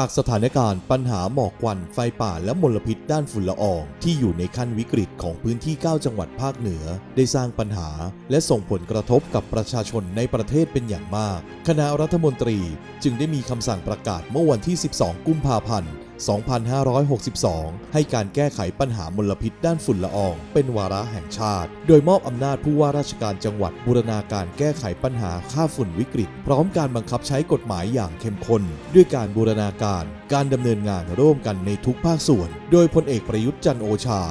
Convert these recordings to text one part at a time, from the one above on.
จากสถานการณ์ปัญหาหมอกควันไฟป่าและมลพิษด้านฝุ่นละออง ที่อยู่ในขั้นวิกฤตของพื้นที่ 9 จังหวัดภาคเหนือ ได้สร้างปัญหา และส่งผลกระทบกับประชาชนในประเทศเป็นอย่างมาก คณะรัฐมนตรีจึงได้มีคำสั่งประกาศเมื่อวันที่ 12 กุมภาพันธ์ 2562 ให้การแก้ไขปัญหามลพิษด้านฝุ่นละออง เป็นวาระแห่งชาติ โดยมอบอำนาจผู้ว่าราชการจังหวัดบูรณาการแก้ไขปัญหาค่าฝุ่นวิกฤต พร้อมการบังคับใช้กฎหมายอย่างเข้มข้นด้วยการบูรณาการ การดำเนินงานร่วมกันในทุกภาคส่วน โดยพลเอกประยุทธ์จันโอชา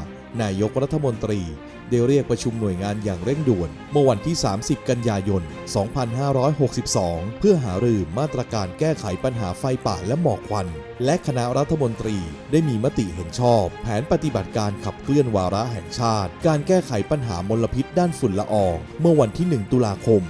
นายกรัฐมนตรีได้เรียกประชุมหน่วยงานอย่างเร่งด่วน เมื่อวันที่ 30 กันยายน 2562 เพื่อหารือมาตรการแก้ไขปัญหาไฟป่าและหมอกควันและคณะรัฐมนตรีได้มีมติเห็นชอบ แผนปฏิบัติการขับเคลื่อนวาระแห่งชาติ การแก้ไขปัญหามลพิษด้านฝุ่นละออง เมื่อวันที่ 1 ตุลาคม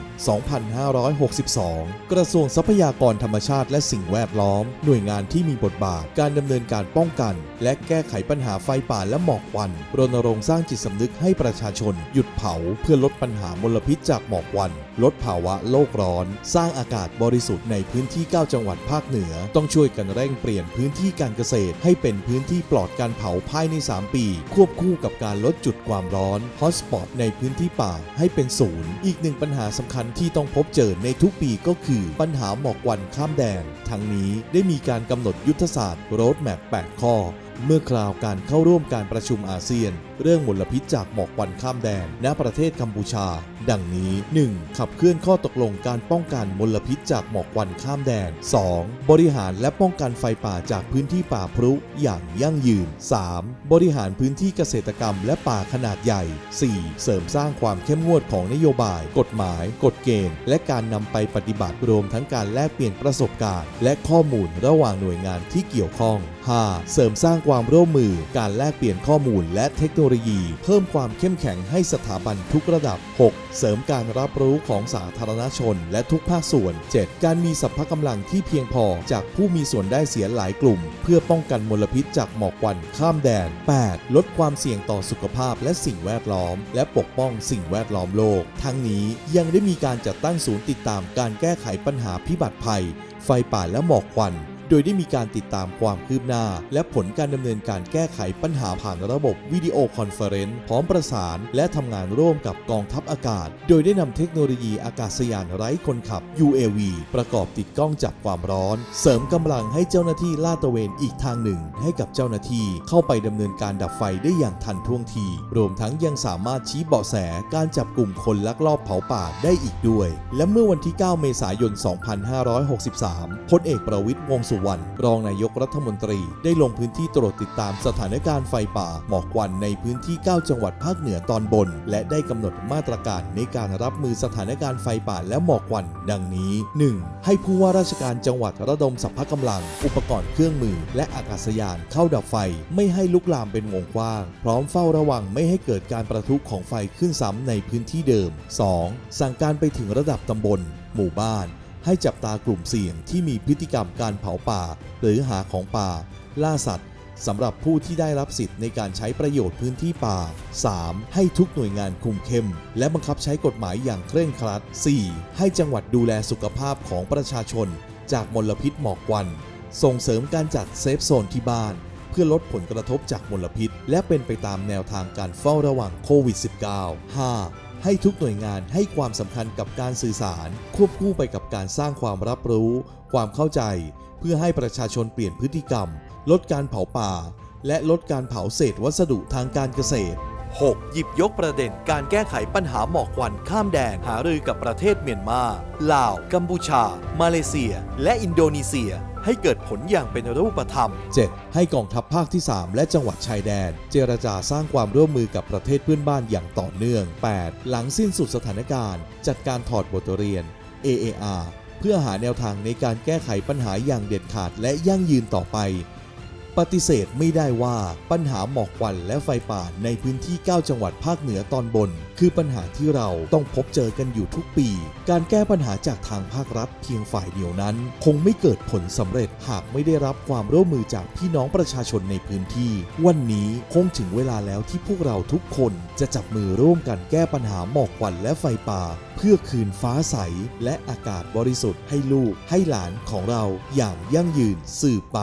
2562 กระทรวงทรัพยากรธรรมชาติและสิ่งแวดล้อม หน่วยงานที่มีบทบาท การดำเนินการป้องกัน และแก้ไขปัญหาไฟป่าและหมอกควัน รณรงค์สร้างจิตสำนึกให้ประชาชน หยุดเผาเพื่อลดปัญหามลพิษจากหมอกควัน ลดภาวะโลกร้อน สร้างอากาศบริสุทธิ์ในพื้นที่ 9 จังหวัดภาคเหนือ ต้องช่วยกันเร่งเปลี่ยนี่ยนพื้นที่การเกษตร ให้เป็นพื้นที่ปลอดการเผาภายใน 3 ปี ควบคู่กับการลดจุดความร้อนฮอตสปอตในพื้นที่ป่าให้เป็นศูนย์ อีกหนึ่งปัญหาสำคัญที่ต้องพบเจอในทุกปีก็คือปัญหาหมอกควันข้ามแดน ทั้งนี้ได้มีการกำหนดยุทธศาสตร์โรดแมป8ข้อ เมื่อคราวการเข้าร่วมการประชุมอาเซียน เรื่องมลพิษจากหมอกควันข้ามแดน ณประเทศกัมพูชา ดังนี้ 1. ขับเคลื่อนข้อตกลงการป้องกันมลพิษจากหมอกควันข้ามแดน 2. บริหารและป้องกันไฟป่าจากพื้นที่ป่าพรุอย่างยั่งยืน 3. บริหารพื้นที่เกษตรกรรมและป่าขนาดใหญ่ 4. เสริมสร้างความเข้มงวดของนโยบาย กฎหมาย กฎเกณฑ์ และการนำไปปฏิบัติรวมทั้งการแลกเปลี่ยนประสบการณ์ และข้อมูลระหว่างหน่วยงานที่เกี่ยวข้อง 5. เสริมสร้างความร่วมมือ การแลกเปลี่ยนข้อมูลและเทคโนโลยี เพิ่มความเข้มแข็งให้สถาบันทุกระดับ 6. เสริมการรับรู้ของสาธารณชน และทุกภาคส่วน 7. การมีสัพพะกำลังที่เพียงพอจากผู้มีส่วนได้เสียหลายกลุ่ม เพื่อป้องกันมลพิษจากหมอกควันข้ามแดน 8. ลดความเสี่ยงต่อสุขภาพและสิ่งแวดล้อม และปกป้องสิ่งแวดล้อมโลก ทั้งนี้ยังได้มีการจัดตั้งศูนย์ติดตามการแก้ไขปัญหาพิบัติภัย ไฟป่าและหมอกควัน โดยได้มีการติดตามความคืบหน้า และผลการดำเนินการแก้ไขปัญหาผ่านระบบวิดีโอคอนเฟอเรนซ์พร้อมประสาน และทำงานร่วมกับกองทัพอากาศ โดยได้นำเทคโนโลยีอากาศยานไร้คนขับ UAV ประกอบติดกล้องจับความร้อน เสริมกำลังให้เจ้าหน้าที่ลาดตระเวนอีกทางหนึ่ง ให้กับเจ้าหน้าที่เข้าไปดำเนินการดับไฟได้อย่างทันท่วงที รวมทั้งยังสามารถชี้เบาะแสการจับกลุ่มคนลักลอบเผาป่าได้อีกด้วย และเมื่อวันที่ 9 เมษายน 2563 พลเอกประวิตยวงษ์สุวรรณรองนายกรัฐมนตรีได้ลงพื้นที่ตรวจติดตามสถานการณ์ไฟป่าหมอกควันในพื้นที่ 9 จังหวัดภาคเหนือตอนบน และได้กำหนดมาตรการในการรับมือสถานการณ์ไฟป่าและหมอกควัน ดังนี้ 1. ให้ผู้ว่าราชการจังหวัดระดมสัพพะกำลัง อุปกรณ์เครื่องมือ และอากาศยานเข้าดับไฟ ไม่ให้ลุกลามเป็นวงกว้าง พร้อมเฝ้าระวังไม่ให้เกิดการประทุของไฟขึ้นซ้ำในพื้นที่เดิม 2. สั่งการไปถึงระดับตำบล หมู่บ้าน ให้จับตากลุ่มเสี่ยงที่มีพฤติกรรมการเผาป่า หรือหาของป่า ล่าสัตว์สำหรับผู้ที่ได้รับสิทธิ์ในการใช้ประโยชน์พื้นที่ป่า 3. ให้ทุกหน่วยงานคุมเข้ม และบังคับใช้กฎหมายอย่างเคร่งครัด 4. ให้จังหวัดดูแลสุขภาพของประชาชน จากมลพิษหมอกควัน ส่งเสริมการจัดเซฟโซนที่บ้าน เพื่อลดผลกระทบจากมลพิษ และเป็นไปตามแนวทางการเฝ้าระวังโควิด -19 5. ให้ทุกหน่วยงานให้ความสำคัญกับการสื่อสาร ควบคู่ไปกับการสร้างความรับรู้ ความเข้าใจ เพื่อให้ประชาชนเปลี่ยนพฤติกรรม ลดการเผาป่า และลดการเผาเศษวัสดุทางการเกษตร 6. หยิบยกประเด็นการแก้ไขปัญหาหมอกควันข้ามแดนหารือกับประเทศเมียนมา ลาว กัมพูชา มาเลเซีย และอินโดนีเซีย ให้เกิดผลอย่างเป็นรูปธรรม 7. ให้กองทัพภาคที่ 3 และจังหวัดชายแดน เจรจาสร้างความร่วมมือกับประเทศเพื่อนบ้านอย่างต่อเนื่อง 8. หลังสิ้นสุดสถานการณ์ จัดการถอดบทเรียน AAR เพื่อหาแนวทางในการแก้ไขปัญหาอย่างเด็ดขาดและยั่งยืนต่อไป ปฏิเสธไม่ได้ว่าปัญหาหมอกควันและไฟป่าในพื้นที่ 9 จังหวัดภาคเหนือตอนบน คือปัญหาที่เราต้องพบเจอกันอยู่ทุกปี การแก้ปัญหาจากทางภาครัฐเพียงฝ่ายเดียวนั้น คงไม่เกิดผลสำเร็จหากไม่ได้รับความร่วมมือจากพี่น้องประชาชนในพื้นที่ วันนี้คงถึงเวลาแล้วที่พวกเราทุกคนจะจับมือร่วมกันแก้ปัญหาหมอกควันและไฟป่า เพื่อคืนฟ้าใสและอากาศบริสุทธิ์ให้ลูกให้หลานของเราอย่างยั่งยืนสืบไป